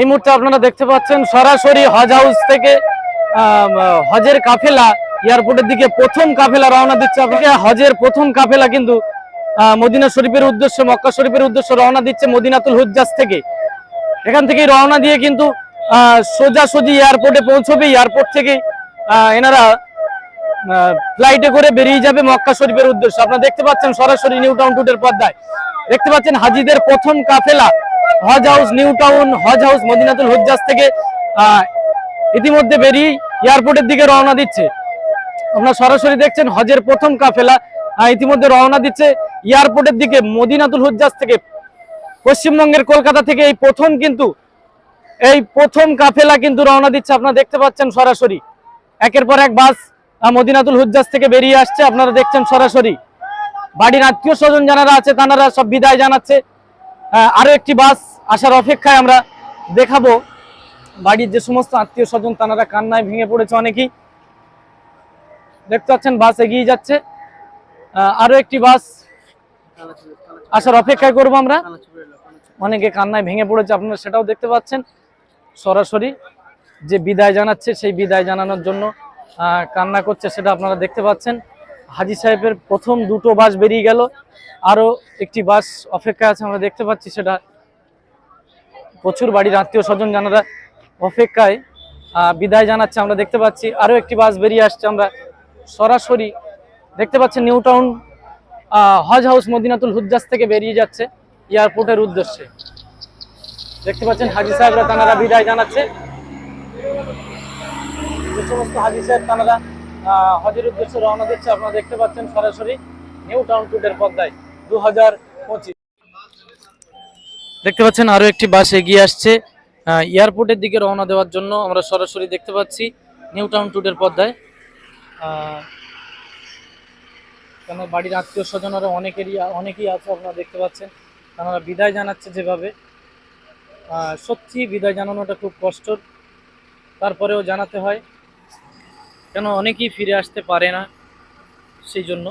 এই মুহূর্তে আপনারা দেখতে পাচ্ছেন সরাসরি হজ হাউস থেকে হজের কাফেলা, এয়ারপোর্টের দিকে প্রথম কাফেলা রওনা দিচ্ছে আপনাকে। হজের প্রথম কাফেলা কিন্তু মদিনা শরীফের উদ্দেশ্যে, মক্কা শরীফের উদ্দেশ্যে রওনা দিচ্ছে মদিনাতুল হুজ্জাজ থেকে। এখান থেকেই রওনা দিয়ে কিন্তু সোজাসুজি এয়ারপোর্টে পৌঁছবে। এয়ারপোর্ট থেকে এনারা ফ্লাইটে করে বেরিয়ে যাবে মক্কা শরীফের উদ্দেশ্যে। আপনারা দেখতে পাচ্ছেন সরাসরি নিউ টাউন টুটের পর্দায়। দেখতে পাচ্ছেন হাজিদের প্রথম কাফেলা। হজ হাউস, নিউ টাউন, হজ হাউস, মদিনাতুল হুজ্জাজ থেকে ইতিমধ্যে বেরিয়ে এয়ারপোর্টের দিকে রওনা দিচ্ছে। আপনারা সরাসরি দেখছেন হজের প্রথম কাফেলা ইতিমধ্যে রওনা দিচ্ছে এয়ারপোর্টের দিকে, মদিনাতুল হুজ্জাজ থেকে। পশ্চিমবঙ্গের কলকাতা থেকে এই প্রথম কিন্তু, এই প্রথম কাফেলা কিন্তু রওনা দিচ্ছে, আপনারা দেখতে পাচ্ছেন সরাসরি। একের পর এক বাস মদিনাতুল হুজ্জাজ থেকে বেরিয়ে আসছে, আপনারা দেখছেন সরাসরি। বাড়ির আত্মীয় স্বজন যারা আছে, তারা সব বিদায় জানাচ্ছে। আরও একটি বাস আসার অপেক্ষায় আমরা দেখাবো বাড়ির যে সমস্ত আত্মীয় স্বজন, তারা কান্নায় ভেঙে পড়েছে অনেকেই। দেখতে পাচ্ছেন, বাস এগিয়ে যাচ্ছে। আরও একটি বাস আসার অপেক্ষায় করব আমরা। অনেকে কান্নায় ভেঙে পড়েছে, আপনারা সেটাও দেখতে পাচ্ছেন। সরাসরি যে বিদায় জানাচ্ছে, সেই বিদায় জানানোর জন্য কান্না করছে সেটা আপনারা দেখতে পাচ্ছেন। হাজি সাহেবের প্রথম দুটো বাস বেরিয়ে গেল। আরও একটি বাস অপেক্ষা আছে, আমরা দেখতে পাচ্ছি সেটা প্রচুর বাড়ির আত্মীয় স্বজন জানারা অপেক্ষায় বিদায় জানাচ্ছে, আমরা দেখতে পাচ্ছি, আরও একটি বাস বেরিয়ে আসছে আমরা সরাসরি দেখতে পাচ্ছেন নিউ টাউন হজ হাউস মদিনাতুল হুজ্জাজ থেকে বেরিয়ে যাচ্ছে এয়ারপোর্টের উদ্দেশ্যে। দেখতে পাচ্ছেন হাজি সাহেবরা তানারা বিদায় জানাচ্ছে। যে সমস্ত হাজি সাহেব তানারা হজের উদ্দেশ্যে রওনা দিচ্ছে, আপনারা দেখতে পাচ্ছেন সরাসরি নিউ টাউন টুটের পদ্মায় দু হাজার পঁচিশ। দেখতে পাচ্ছেন আরও একটি বাস এগিয়ে আসছে। এয়ারপোর্টের দিকে রওনা দেওয়ার জন্য আমরা সরাসরি দেখতে পাচ্ছি নিউ টাউন পদ্মায় আহ, কেন বাড়ির আত্মীয় স্বজনেরা অনেকেরই অনেকেই আছে আপনারা দেখতে পাচ্ছেন। তারা বিদায় জানাচ্ছে যেভাবে। সত্যি বিদায় জানানোটা খুব কষ্টর। তারপরেও জানাতে হয় কেন অনেকেই ফিরে আসতে পারে না সেই জন্য।